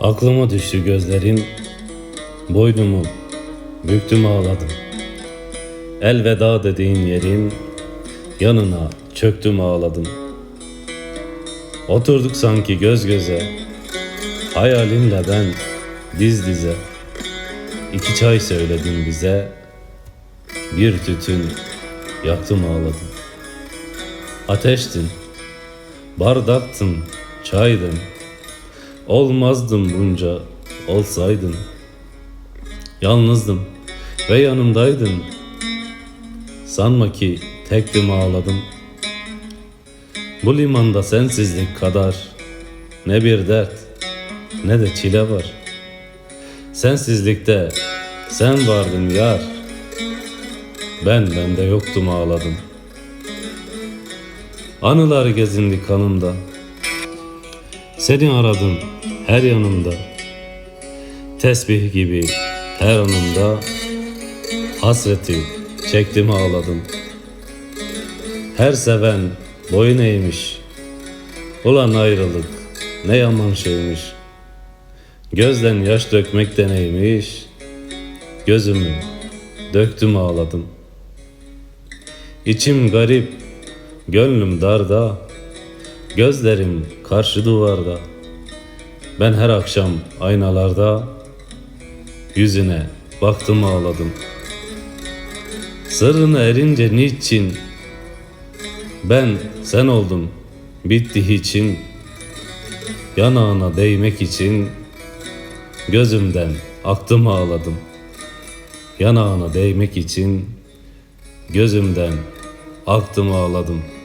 Aklıma düştü gözlerin, boynumu büktüm ağladım. Elveda dediğin yerin, yanına çöktüm ağladım. Oturduk sanki göz göze, hayalinle ben diz dize. İki çay söyledin bize, bir tütün yaktım ağladım. Ateştin, bardaktın, çaydın. Olmazdım bunca olsaydın. Yalnızdım ve yanımdaydın. Sanma ki tektim ağladım. Bu limanda sensizlik kadar ne bir dert ne de çile var. Sensizlikte sen vardın yar. Ben bende yoktum ağladım. Anılar gezindi kanımda. Seni aradım her yanımda. Tesbih gibi her anımda. Hasreti çektim ağladım. Her seven boyun eğmiş. Ulan ayrılık ne yaman şeymiş. Gözden yaş dökmek de neymiş. Gözümü döktüm ağladım. İçim garip, gönlüm darda. Gözlerim karşı duvarda. Ben her akşam aynalarda yüzüne baktım ağladım. Sırrını erince niçin ben sen oldum bitti için yanağına değmek için gözümden aktım ağladım. Yanağına değmek için gözümden aktım ağladım.''